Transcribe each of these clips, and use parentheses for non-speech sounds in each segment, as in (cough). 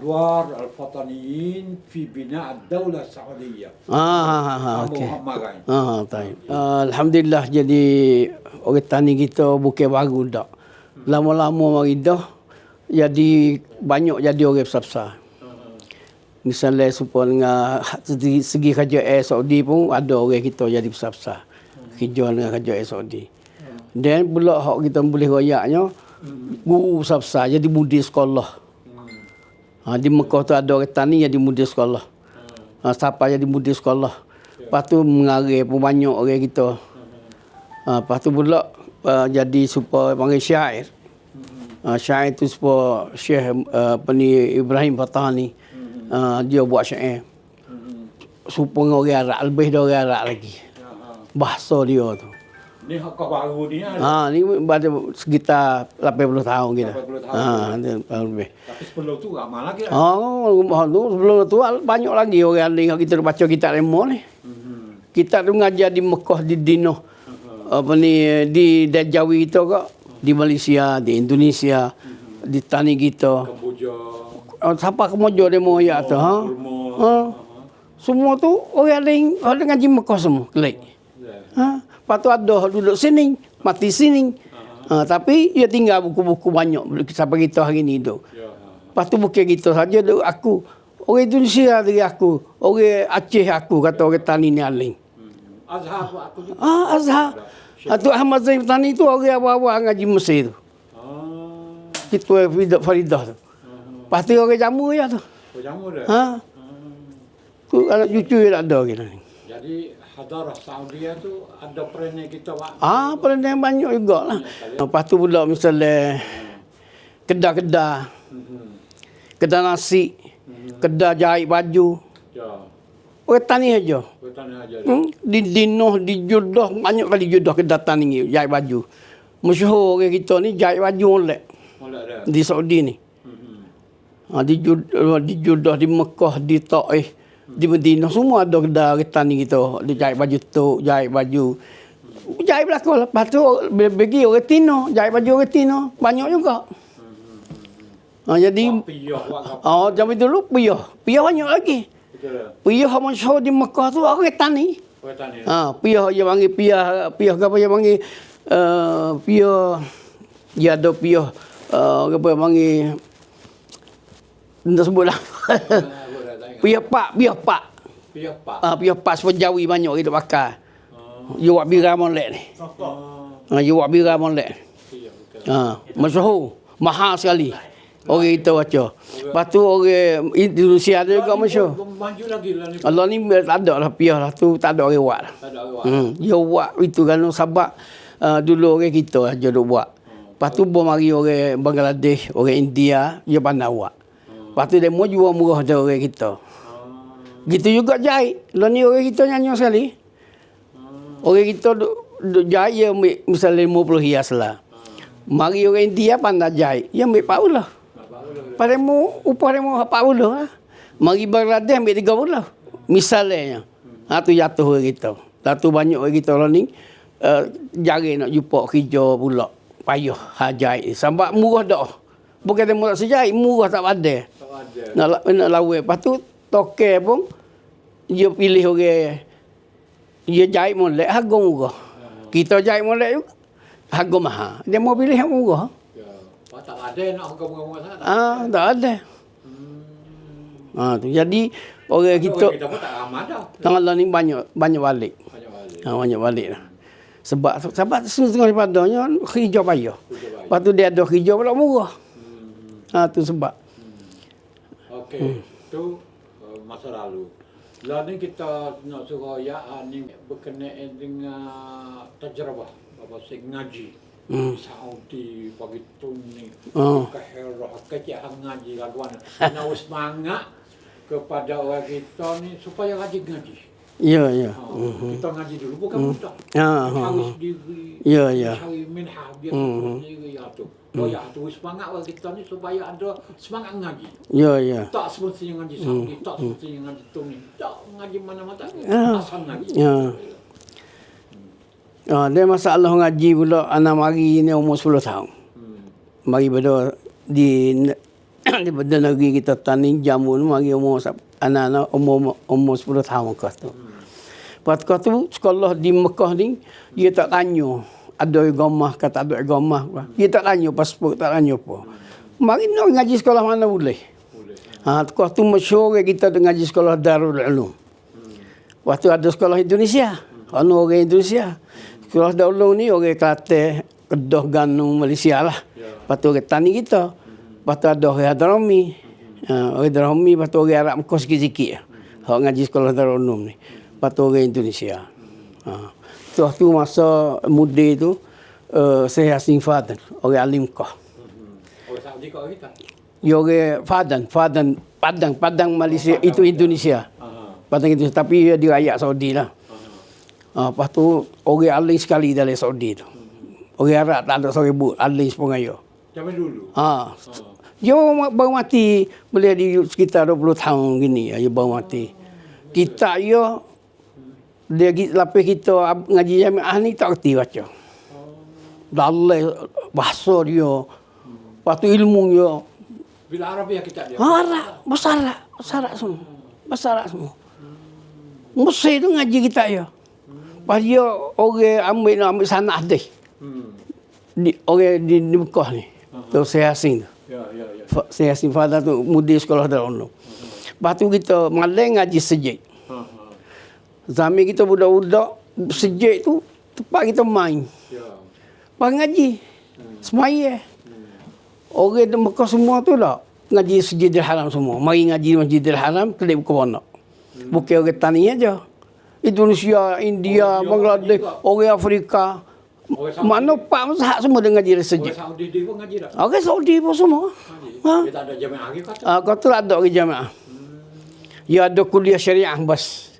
أدوار الفطنيين في بناء الدولة السعودية Ah, ha, ha, ha, Abu okey. Muhammad Gai. Ah, taib. Ah, Alhamdulillah jadi orang tani kita bukan baru dak. Lama-lama mari dah jadi banyak jadi orang besar-besar. Misalnya supaya dengan segi, segi kerja Air Saudi pun ada orang kita jadi besar-besar. Kerja dengan kerja Air Saudi. Dan pula hak kita boleh royaknya guru besar-besar jadi mudi sekolah. Ha, di Mekah tu ada orang tani jadi mudi sekolah. Ha, siapa jadi mudi sekolah. Lepas tu mengarir pun banyak orang kita. Ha, lepas tu pula uh, jadi supaya panggil syair. Ha, syair tu supaya Syekh uh, ni Ibrahim Fatani. Uh, dia buat syair. Supaya orang Arab lebih dari orang Arab lagi. Bahasa dia tu. Ni hak kau baru ni ah. Ha ni pada sekitar 80 tahun kita. 80 tahun. Ha dia lebih. Tapi sebelum tu ramai lagi. lah. Oh, tu sebelum tu banyak lagi orang ni kita baca kitab lemo ni. Mhm. Kita tu ngajar di Mekah di Dino. Apa ni di Dajawi kita kok di Malaysia, di Indonesia, di tani kita. Kamboja. Oh, siapa kemojo demo ya tu ha? Ha. Semua tu orang lain orang ngaji Mekah semua kelik. Ha? Lepas tu ada duduk sini, mati sini. Ha, tapi dia tinggal buku-buku banyak sampai kita hari ni tu. Ya. Lepas tu bukan kita saja tu aku. Orang Indonesia dari aku. Orang Aceh aku kata orang tani ni aling. Mhm. Azhar pun aku juga. Ah Azhar. Ah, tu Ahmad Zain Tani tu orang awal-awal ngaji Mesir tu. Ah. Kita Faridah, Faridah tu. Lepas tu orang jamu ya tu. Kau jamu dah. Ha? Tu anak cucu dia tak ada kita ni. Jadi hadarah Saudi tu ada perannya kita Pak. Ah, pernah banyak juga lah. Lepas tu pula misalnya kedai-kedai, Mhm. kedai nasi, kedai jahit baju. Ya. Orang tani aja. Hmm? Di Dinoh, di Judah, banyak kali Judah ke datang ni jahit baju. Masyhur orang kita ni jahit baju dah. di Saudi ni. Mhm. Ha, di, Judah, di Judah, di Mekah, di Taif, di Madinah semua ada kedai kita ni kita. Dia jahit baju tu, jahit baju. Jahit belakang lah. Lepas tu pergi orang Tino, jahit baju orang Tino. Banyak juga. Ha, jadi, Wak piyah wak kap. oh, zaman dulu piyah. Piyah banyak lagi. Dah. Piyah yang masyhur di Mekah tu orang. Kau tanya. Ha, piyah dia panggil piyah piyah apa dia panggil uh, piyah dia ada piyah uh, apa dia panggil entah sebut lah. Ah, piyah pak, piyah pak. Piyah Pak. Ah, piyah pak sepenjawi banyak kita pakai. Ah. You buat bira molek ni. Ah. Ha, you buat bira molek. Ha, masyhur. Mahal sekali. Orang kita baca. Lepas tu orang Indonesia ada juga masyhur. Maju lagi lah ni. Allah ni tak ada lah piyah lah tu. Tak ada orang buat lah. Tak ada awak. Hmm, dia buat itu kan sebab uh, dulu orang kita aja duk buat. Lepas tu bom mari orang Bangladesh, orang India, dia pandai buat. Lepas tu mau jual murah dari orang kita. Gitu juga jahit. Lah ni orang kita nyanyi sekali. Orang kita duk, duk jahit, dia ambil misalnya 50 hias lah. Mari orang India pandai jahit, dia ambil 40 lah. Pada mu upah dia mu 40 lah. Mari Bangladesh ambil 30. Misalnya. Ha tu jatuh orang kita. Dah tu banyak orang kita lah ni uh, jarang nak jumpa kerja pula. Payah hajai. Sebab murah dah. Bukan dia murah sejai, murah tak ada. Nak la- nak lawa. Lepas tu toke pun dia pilih orang dia jahit molek harga murah. Kita jahit molek juga harga mahal. Dia mau pilih yang murah. Ya. Tak ada nak harga bunga-bunga sangat. Ah, tak ada. Hmm. Ha, tu. Jadi orang kita Kita pun tak ramah dah. tengah ni banyak banyak balik. Banyak balik. Ha, banyak balik lah. Sebab sebab setengah daripadanya hijau payah. Hijau Lepas tu dia ada hijau pula murah. Hmm. Ha, tu sebab. Okey. Tu uh, masa lalu. Lah ni kita nak suruh ya ni berkenaan dengan tajrabah apa sih ngaji. Hmm. Saudi pagi tu ni. Oh. Keherah kecik hang ngaji laguan. Nak semangat kepada orang kita ni supaya rajin ngaji. Ya, ya. Ha, kita ngaji dulu bukan mudah. Ha, ha, Cari ha. sendiri. Ya, ya. Cari minhah biar Hmm. sendiri ya tu. Oh ya tu semangat orang kita ni supaya ada semangat ngaji. Ya, ya. Tak semestinya ngaji Saudi, tak semestinya ngaji tu ni. Tak ngaji mana-mana. Ya. Asal ngaji. Ya. Ha, dia masalah ngaji pula anak mari ni umur 10 tahun. Hmm. Mari pada di (coughs) daripada negeri kita tani jamu ni mari umur anak-anak umur umur 10 tahun kau tu. Lepas kau tu sekolah di Mekah ni dia tak tanya ada agama ke tak ada agama. Dia tak tanya pasport tak tanya apa. Mari nak ngaji sekolah mana boleh. Ha, kau tu masyhur kita dengan ngaji sekolah Darul Ulum. Waktu ada sekolah Indonesia. Anu orang Indonesia. Sekolah Darul Ulum ni orang Kelantan, Kedah, Ganu, Malaysia lah. Lepas tu orang tani kita. Lepas tu ada orang Hadrami. Ha, orang Hadrami, lepas tu orang Arab Mekah sikit-sikit. Hak ngaji sekolah Darul Ulum ni. Lepas tu orang Indonesia. Ha. Tu waktu masa muda tu, uh, saya Hasim Fadil, orang alim Mekah. Orang Saudi kau kita. Ya orang Fadan, Fadan, Padang, Padang Malaysia, itu Indonesia. Aha. Padang itu, tapi dia di rakyat Saudi lah. Aha. Ha, lepas tu, orang alim sekali dalam Saudi tu. Orang Arab tak ada seorang ibu, alim sepuluh ayo. Zaman dulu. Ha. Dia baru baru mati, boleh di sekitar 20 tahun gini, dia baru mati. Kita dia, dia gi- lapis kita ab- ngaji jamiah ni tak kerti baca. Dalai bahasa dia, lepas tu ilmu dia, Bila Arabiah kita dia. Arab, bahasa Arab, bahasa Arab semua. Bahasa Arab semua. Mesir tu ngaji kita ya. Pas dia orang ambil nak ambil sanah hadis. Hmm. Di, orang di, di Mekah ni. Tu saya asing tu. Ya, ya, ya. Saya asing Fadal tu mudi sekolah Darul Ulum. Lepas tu kita malam ngaji sejik. Zaman kita budak-budak sejik tu tempat kita main. Ya. Pas ngaji. Semaya. Orang di Mekah semua tu lah. Ngaji Masjidil Haram semua. Mari ngaji Masjidil Haram, kelip ke pondok. Bukan orang tani aja. Indonesia, India, Orang Bangladesh, orang Afrika. Orang. Mana pak mazhab semua dia ngaji Orang sejik. Saudi dia pun ngaji dah. Orang Saudi pun semua. Ngaji. Ha? Dia tak ada jamiah lagi kata. Ah, kau tu ada orang jamaah. Ya ada kuliah syariah bas.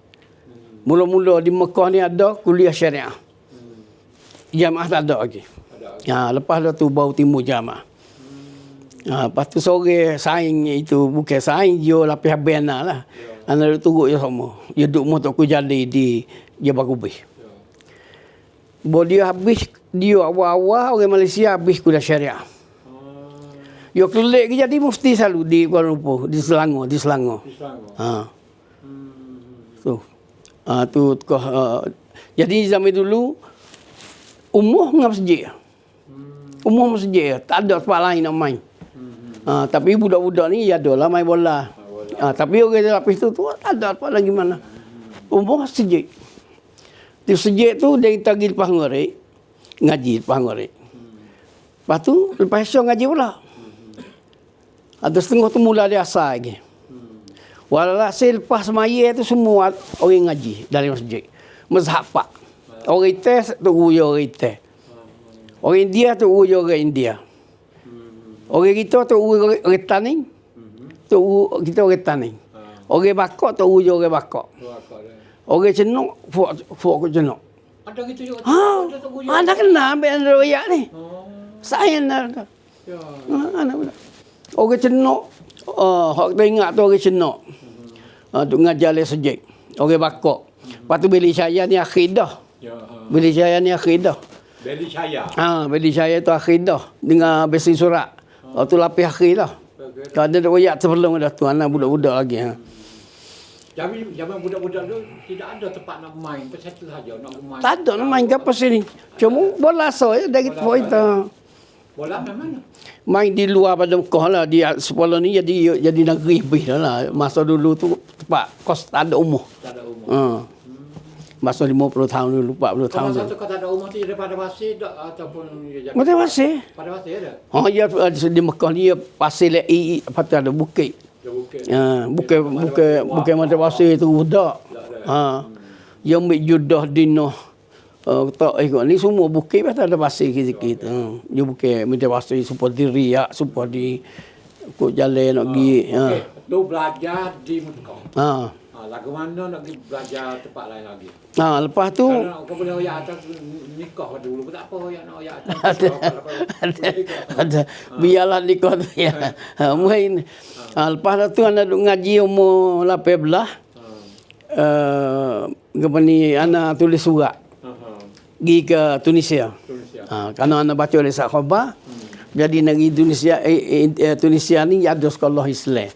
Mula-mula di Mekah ni ada kuliah syariah. Jamaah tak ada lagi. Ha, lepas tu baru timbul jamaah. Ha, lepas tu sore saing itu bukan saing dia lapis habis anak lah. Anak dia turut je sama. Dia duduk motor ku jadi di dia baru habis. Ya. Baru dia habis, dia awal-awal orang Malaysia habis kuliah syariah. Ah, Dia kelik ke jadi mufti selalu di Kuala Lumpur, di Selangor, di Selangor. Islam. Ha. Hmm. Tu. Ah tu kau uh, jadi zaman dulu umuh ngap masjid. Hmm. Umuh masjid tak ada tempat lain nak main. Hmm. Ah tapi budak-budak ni ya ada lah main bola. Ah tapi orang di lapis tu tu tak ada tempat lagi mana. Umuh masjid. Di masjid tu dia pergi lepas ngorek ngaji lepas ngorek. Lepas tu lepas esok ngaji pula. Ada setengah tu mula dia asal lagi. Walhasil lepas semaya tu semua orang ngaji dalam masjid. Mazhab pak. Orang Ites tu guru orang Ites. Orang India tu guru orang India. Orang kita tu guru orang Taning. Tu kita orang Taning. Orang Bakok tu guru orang Bakok. Orang Cenok, fuak fuak ke Cenok. Ada gitu juga. Ha, Ada guyur. anda kenal ambil anak royak ni. Oh. Saya nak. Ya. Ha, anak. Orang Cenok, uh, hak kita ingat tu orang Cenok. Uh, tu ngajar le sejik. Orang Bakok. Lepas tu Beli Syaya ni akhir dah. Ya. ha. Beli Syaya ni akhir dah. Beli saya. Ha, Beli Syaya tu akhir dah. Dengan besi surat. Oh, tu lapis akhir dah. Kalau ada royak sebelum dah tu anak budak-budak lagi. Ha. Zaman zaman budak-budak tu tidak ada tempat nak main. Pasal saja nak main. Tak ada nak main ke apa sini. Cuma bola so ya dari poin tu. Bola mana? Main di luar pada Mekah lah. Di sekolah ni jadi jadi negeri lebih dah lah. Masa dulu tu tempat kos tak ada umur. Tak ada rumah. Ha. Masa 50 tahun dulu, 40 tahun Kalau dulu. satu kau tak ada rumah tu daripada pasir tak ataupun. Mesti masih. Pada pasir ada. Oh ya di Mekah ni ya, pasir le i apa tu ada bukit. Ha, bukan bukan bukan mata pasir tu budak. Ha. Yang ambil judah dinah Uh, tak ikut ni semua bukit pasal ada pasir sikit-sikit. Ha. Dia bukan mata pasir supaya di riak, supaya di kok jalan nak pergi. Ha. Okey, tu belajar di Mekah. Ha. Ha, lagu mana nak pergi belajar tempat lain lagi? Ha, lepas tu Kalau nak- kau boleh oyak atas nikah dulu pun tak apa oyak nak oyak atas. ada ada ada biarlah nikah tu ya. Ha, main. Ha, lepas tu anak duk ngaji umur 18 uh, apa ni anak tulis surat Ha, ha. Pergi ke Tunisia. Tunisia. Ha, kerana anak baca oleh khabar Jadi negeri Indonesia eh, eh, Tunisia ni ada sekolah Islam.